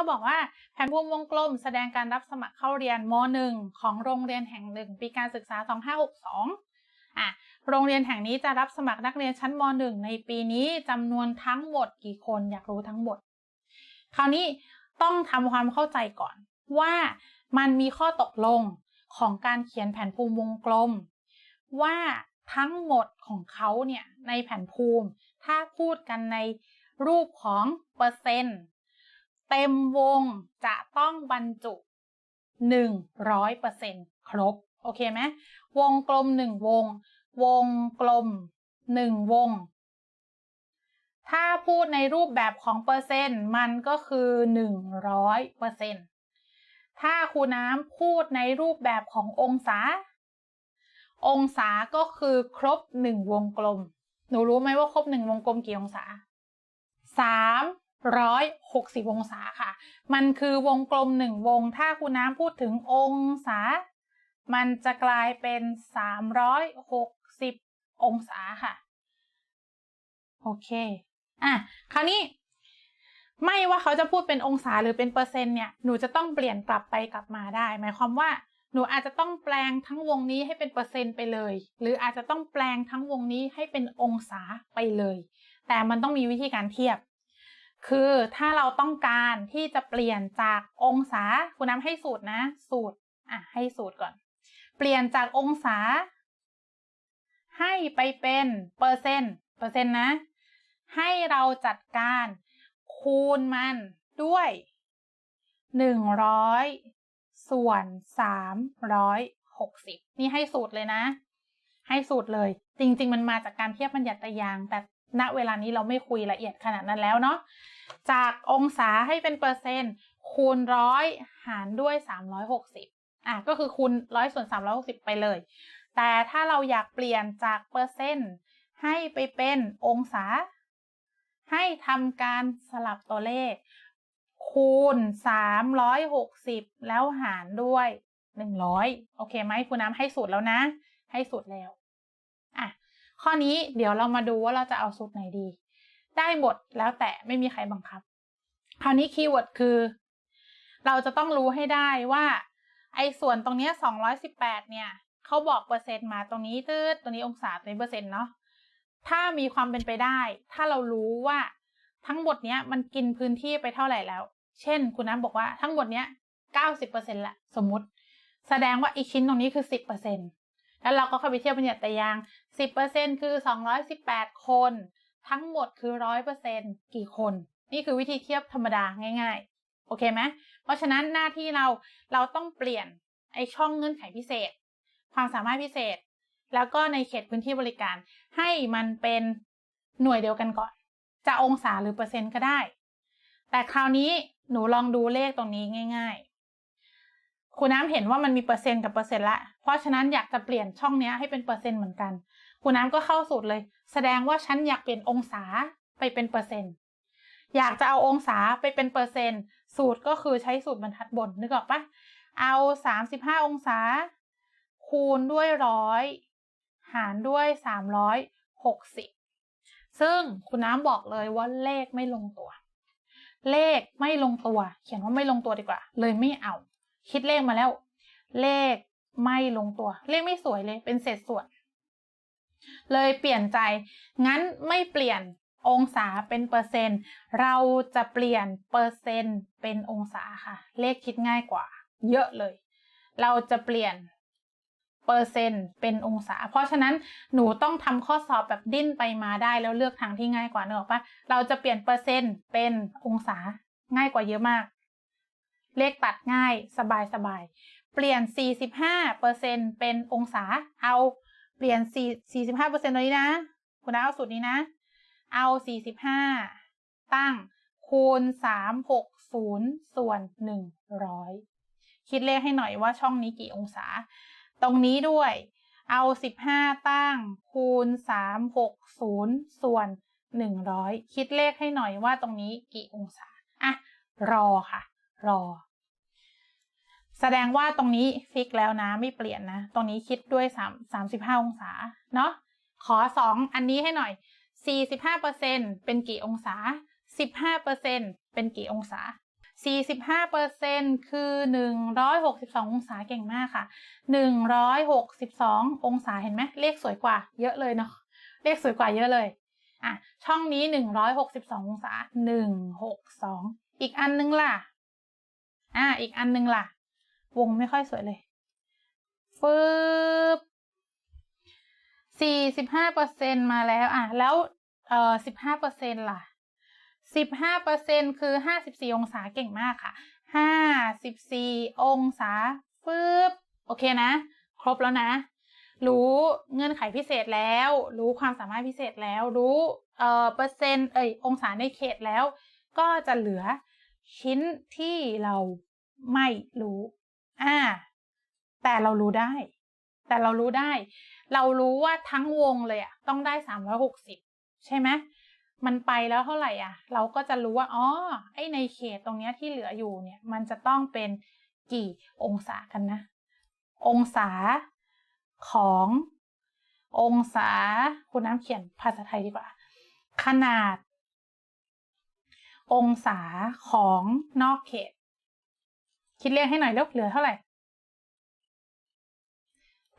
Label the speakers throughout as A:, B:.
A: เขาบอกว่าแผนภูมิวงกลมแสดงการรับสมัครเข้าเรียนม .1 ของโรงเรียนแห่งหนึ่งปีการศึกษา 2562อะโรงเรียนแห่งนี้จะรับสมัครนักเรียนชั้นม .1 ในปีนี้จำนวนทั้งหมดกี่คนอยากรู้ทั้งหมด คราวนี้ต้องทำความเข้าใจก่อนว่ามันมีข้อตกลงของการเขียนแผนภูมิวงกลม ว่าทั้งหมดของเขาเนี่ยในแผนภูมิ ถ้าพูดกันในรูปของเปอร์เซ็นต์ เต็มวงจะต้องบรรจุ 100%ครบ โอเคไหมวงกลม 1 วง วงกลม 1 วง ถ้าพูดในรูปแบบของเปอร์เซ็นต์มันก็คือ 100%ถ้าครูน้ำพูดในรูปแบบขององศา องศาก็คือครบ 1 วงกลม หนูรู้ไหมว่าครบ 1 วงกลมกี่องศา 360 องศาค่ะ มันคือวงกลม1วง ถ้าครูน้ำพูดถึงองศา มันจะกลายเป็น 360 องศาค่ะ โอเค อะ คราวนี้ไม่ว่าเขาจะพูดเป็นองศาหรือเป็นเปอร์เซ็นต์เนี่ย หนูจะต้องเปลี่ยนกลับไปกลับมาได้ หมายความว่า หนูอาจจะต้องแปลงทั้งวงนี้ให้เป็นเปอร์เซ็นต์ไปเลย หรืออาจจะต้องแปลงทั้งวงนี้ให้เป็นองศาไปเลย แต่มันต้องมีวิธีการเทียบ คือถ้าเราต้องการที่จะเปลี่ยนจากองศาคุณน้ำให้สูตรนะ สูตรอะให้สูตรก่อน เปลี่ยนจากองศา ให้ไปเป็นเปอร์เซ็นต์เปอร์เซ็นต์นะ ให้เราจัดการคูณมันด้วย100ส่วน360นี่ให้สูตรเลยนะ ให้สูตรเลย จริง ๆ มันมาจากการเทียบบัญญัติยาง แต่ ณเวลานี้เราไม่คุยละเอียดขนาดนั้นแล้วเนาะจากองศาให้เป็นเปอร์เซ็นต์คูณร้อยหารด้วย 360อะก็คือคูณร้อยส่วน 360 ไปเลย แต่ถ้าเราอยากเปลี่ยนจากเปอร์เซ็นต์ให้ไปเป็นองศา ให้ทำการสลับตัวเลข คูณ 360 แล้วหารด้วย 100 โอเคไหมคุณน้ำให้สูตรแล้วนะ ให้สูตรแล้วอะ ข้อนี้เดี๋ยวเรามาดูว่าเราจะเอาสูตรไหนดี ได้หมดแล้วแต่ไม่มีใครบังคับ คราวนี้คีย์เวิร์ดคือ เราจะต้องรู้ให้ได้ว่า ไอ้ส่วนตรงนี้218 เนี่ยเขาบอกเปอร์เซ็นต์มาตรงนี้ตืดตรงนี้องศาตรงนี้เปอร์เซ็นต์เนาะถ้ามีความเป็นไปได้ ถ้าเรารู้ว่าทั้งหมดเนี้ยมันกินพื้นที่ไปเท่าไหร่แล้ว เช่น คุณน้ำบอกว่าทั้งหมดเนี้ย90%ละสมมติ แสดงว่าอีกชิ้นตรงนี้คือ 10%แล้วเราก็เข้าไปเทียบบัญญัติยาง 10%คือ 218 คน ทั้งหมดคือ 100%กี่คน นี่คือวิธีเทียบธรรมดาง่าย ๆ โอเคไหมเพราะฉะนั้นหน้าที่เราเราต้องเปลี่ยนไอช่องเงื่อนไขพิเศษ ความสามารถพิเศษ แล้วก็ในเขตพื้นที่บริการ ให้มันเป็นหน่วยเดียวกันก่อน จะองศาหรือเปอร์เซ็นต์ก็ได้ แต่คราวนี้หนูลองดูเลขตรงนี้ง่าย ๆคุณน้ำเห็นว่ามันมีเปอร์เซ็นต์กับเปอร์เซ็นต์ละ เพราะฉะนั้นอยากจะเปลี่ยนช่องนี้ให้เป็นเปอร์เซ็นต์เหมือนกัน คุณน้ำก็เข้าสูตรเลย แสดงว่าฉันอยากเปลี่ยนองศาไปเป็นเปอร์เซ็นต์ อยากจะเอาองศาไปเป็นเปอร์เซ็นต์ สูตรก็คือใช้สูตรบรรทัดบนนึกออกปะเอา35องศา คูณด้วยร้อยหารด้วย360ซึ่งคุณน้ำบอกเลยว่าเลขไม่ลงตัว เลขไม่ลงตัว เขียนว่าไม่ลงตัวดีกว่า เลยไม่เอา คิดเลขมาแล้ว เลขไม่ลงตัว เลขไม่สวยเลย เป็นเศษส่วน เลยเปลี่ยนใจ งั้นไม่เปลี่ยนองศาเป็นเปอร์เซ็นต์ เราจะเปลี่ยนเปอร์เซ็นต์เป็นองศาค่ะ เลขคิดง่ายกว่า เยอะเลย เราจะเปลี่ยนเปอร์เซ็นต์เป็นองศา เพราะฉะนั้นหนูต้องทำข้อสอบแบบดิ้นไปมาได้แล้วเลือกทางที่ง่ายกว่าเนอะปะเราจะเปลี่ยนเปอร์เซ็นต์เป็นองศาง่ายกว่าเยอะมาก เลขตัดง่ายสบายสบาย เปลี่ยน 45เปอร์เซ็นต์เป็นองศา เอา เปลี่ยน4 45เปอร์เซ็นต์นี้นะ คุณเอาสูตรนี้นะ เอา45ตั้งคูณ360ส่วน100คิดเลขให้หน่อยว่าช่องนี้กี่องศา ตรงนี้ด้วย เอา15ตั้งคูณ360ส่วน100คิดเลขให้หน่อยว่าตรงนี้กี่องศา อะ รอค่ะ รอ แสดงว่าตรงนี้ฟิกแล้วนะไม่เปลี่ยนนะ ตรงนี้คิดด้วย3 35 องศาเนาะขอ 2 อันนี้ให้หน่อย 45%เป็นกี่องศา 15%เป็นกี่องศา 45%คือ 162 องศาเก่งมากค่ะ 162 องศาเห็นไหมเลขสวยกว่าเยอะเลยเนาะเลขสวยกว่าเยอะเลยอะช่องนี้ 162 องศา 162 อีกอันนึงล่ะอะอีกอันนึงล่ะ วงไม่ค่อยสวยเลยฟึบ45%มาแล้ว อะ แล้ว เอ่อ15%ล่ะ15%คือ54องศาเก่งมากค่ะ54องศาฟึบโอเคนะ ครบแล้วนะ รู้เงื่อนไขพิเศษแล้ว รู้ความสามารถพิเศษแล้ว รู้ เอ่อ เปอร์เซ็นต์ เอ่ย องศาในเขตแล้ว ก็จะเหลือชิ้นที่เราไม่รู้ อ่า แต่เรารู้ได้ แต่เรารู้ได้ เรารู้ว่าทั้งวงเลยอะต้องได้360ใช่ไหมมันไปแล้วเท่าไหร่อะ เราก็จะรู้ว่าอ๋อไอในเขตตรงเนี้ยที่เหลืออยู่เนี่ย มันจะต้องเป็นกี่องศากันนะ องศาขององศาคุณน้ำเขียนภาษาไทยดีกว่า ขนาด องศาของนอกเขต คิดเลขให้หน่อยเร็วเหลือเท่าไหร่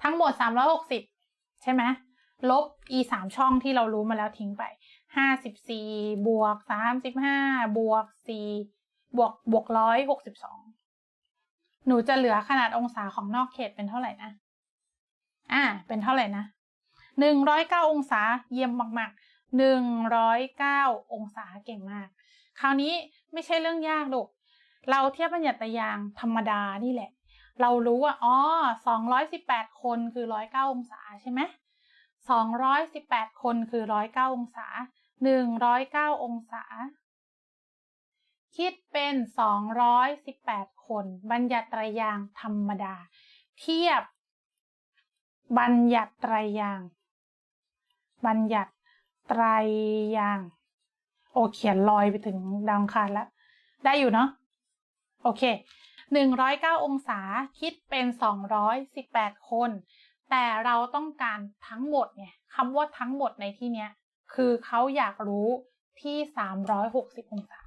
A: ทั้งหมด 360 ใช่ไหมลบ e สามช่องที่เรารู้มาแล้วทิ้งไปห้าสิบสี่บวกสามสิบห้าบวกสี่บวกบวกร้อยหกสิบสองหนูจะเหลือขนาดองศาของนอกเขตเป็นเท่าไหร่นะ อ่า เป็นเท่าไหร่นะหนึ่งร้อยเก้าองศาเยี่ยมมากๆหนึ่งร้อยเก้าองศาเก่งมาก คราวนี้ไม่ใช่เรื่องยากลูก เราเทียบบัญญัติยางธรรมดานี่แหละ เรารู้ว่าอ๋อสองร้อยสิบแปดคนคือร้อยเก้าองศาใช่ไหมสองร้อยสิบแปดคนคือร้อยเก้าองศาหนึ่งร้อยเก้าองศา คิดเป็นสองร้อยสิบแปดคน บัญญัติยางธรรมดา เทียบ บัญญัติยาง บัญญัติยาง โอเขียนลอยไปถึงดาวอังคารแล้ว ได้อยู่เนาะ โอเคหนึ่งร้อยเก้าองศาคิดเป็นสองร้อยสิบแปดคน แต่เราต้องการทั้งหมดไงคำว่าทั้งหมดในที่เนี้ย คือเขาอยากรู้ที่สามร้อยหกสิบองศา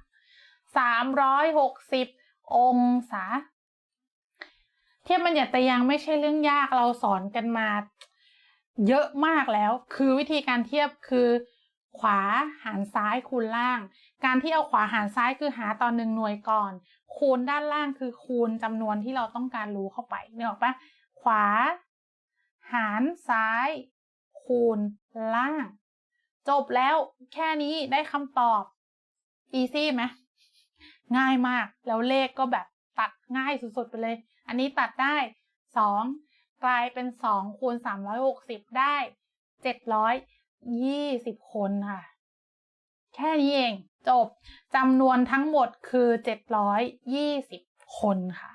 A: สามร้อยหกสิบองศา เทียบบัญญัติยางไม่ใช่เรื่องยากเราสอนกันมา เยอะมากแล้ว คือวิธีการเทียบคือ ขวาหารซ้ายคูณล่าง การที่เอาขวาหารซ้ายคือหาตอนหนึ่งหน่วยก่อน คูณด้านล่างคือคูณจำนวนที่เราต้องการรู้เข้าไปเนี่ยหรอปะขวา หารซ้าย คูณล่าง จบแล้วแค่นี้ได้คำตอบ easy ไหมง่ายมากแล้วเลขก็แบบตัดง่ายสุดๆไปเลย อันนี้ตัดได้สองกลายเป็นสองคูณสามร้อยหกสิบได้เจ็ดร้อยยี่สิบคนค่ะ แค่นี้เองจบจำนวนทั้งหมดคือเจ็ดร้อยยี่สิบคนค่ะ